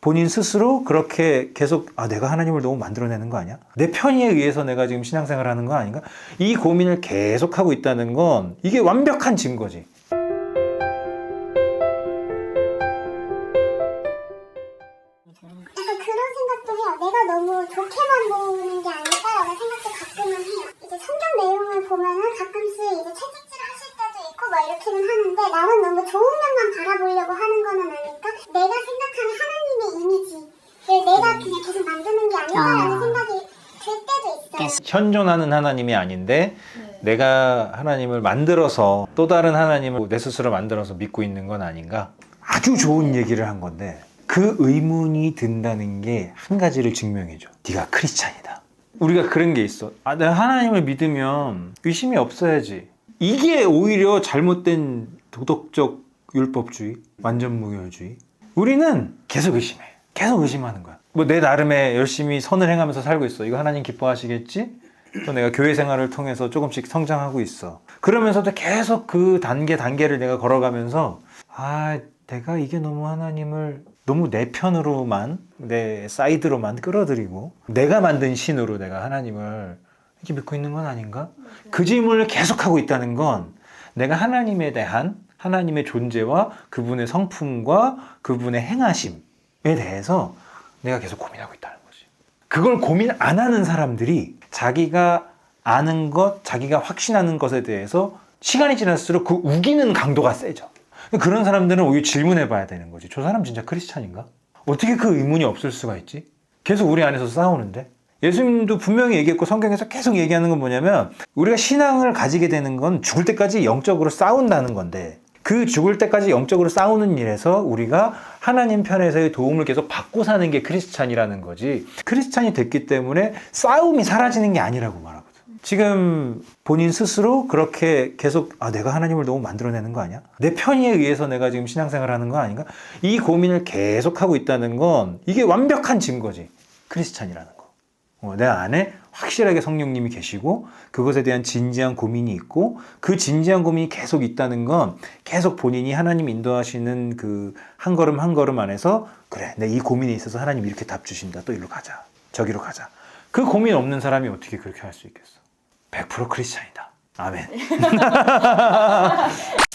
본인 스스로 그렇게 계속 아 내가 하나님을 너무 만들어내는 거 아니야? 내 편의에 의해서 내가 지금 신앙생활 하는 거 아닌가? 이 고민을 계속 하고 있다는 건 이게 완벽한 증거지. 약간 그런 생각도 해요. 내가 너무 좋게만 보는 게 아닐까라는 생각도 가끔은 해요. 이제 성경 내용을 보면은 가끔씩 이제 채찍질 하실 때도 있고 뭐 이렇게는 하는데 나는 너무 좋은 면만 바라보려고 하는 거는 아닐까? 내가 생각하는 하나님의 이미지를 내가 그냥 계속 만드는 게 아닐까라는 아. 생각이 들 때도 있어요. 현존하는 하나님이 아닌데 내가 하나님을 만들어서 또 다른 하나님을 내 스스로 만들어서 믿고 있는 건 아닌가? 아주 좋은 얘기를 한 건데 그 의문이 든다는 게 한 가지를 증명해줘. 네가 크리스찬이다. 우리가 그런 게 있어. 아, 내가 하나님을 믿으면 의심이 없어야지. 이게 오히려 잘못된 도덕적 율법주의, 완전 무결주의. 우리는 계속 의심해. 계속 의심하는 거야. 뭐 내 나름의 열심히 선을 행하면서 살고 있어. 이거 하나님 기뻐하시겠지? 또 내가 교회 생활을 통해서 조금씩 성장하고 있어. 그러면서도 계속 그 단계 단계를 내가 걸어가면서 아 내가 이게 너무 하나님을 너무 내 편으로만 내 사이드로만 끌어들이고 내가 만든 신으로 내가 하나님을 이렇게 믿고 있는 건 아닌가? 그 질문을 계속하고 있다는 건 내가 하나님에 대한 하나님의 존재와 그분의 성품과 그분의 행하심에 대해서 내가 계속 고민하고 있다는 거지. 그걸 고민 안 하는 사람들이 자기가 아는 것, 자기가 확신하는 것에 대해서 시간이 지날수록 그 우기는 강도가 세져. 그런 사람들은 오히려 질문해 봐야 되는 거지. 저 사람 진짜 크리스찬인가? 어떻게 그 의문이 없을 수가 있지? 계속 우리 안에서 싸우는데? 예수님도 분명히 얘기했고 성경에서 계속 얘기하는 건 뭐냐면 우리가 신앙을 가지게 되는 건 죽을 때까지 영적으로 싸운다는 건데 그 죽을 때까지 영적으로 싸우는 일에서 우리가 하나님 편에서의 도움을 계속 받고 사는 게 크리스찬이라는 거지 크리스찬이 됐기 때문에 싸움이 사라지는 게 아니라고 말하거든 지금 본인 스스로 그렇게 계속 아 내가 하나님을 너무 만들어내는 거 아니야? 내 편의에 의해서 내가 지금 신앙생활 하는 거 아닌가? 이 고민을 계속 하고 있다는 건 이게 완벽한 증거지 크리스찬이라는 거 어, 내 안에 확실하게 성령님이 계시고 그것에 대한 진지한 고민이 있고 그 진지한 고민이 계속 있다는 건 계속 본인이 하나님 인도하시는 그 한 걸음 한 걸음 안에서 그래 내 이 고민에 있어서 하나님 이렇게 답 주신다. 또 이리로 가자. 저기로 가자. 그 고민 없는 사람이 어떻게 그렇게 할 수 있겠어? 100% 크리스찬이다. 아멘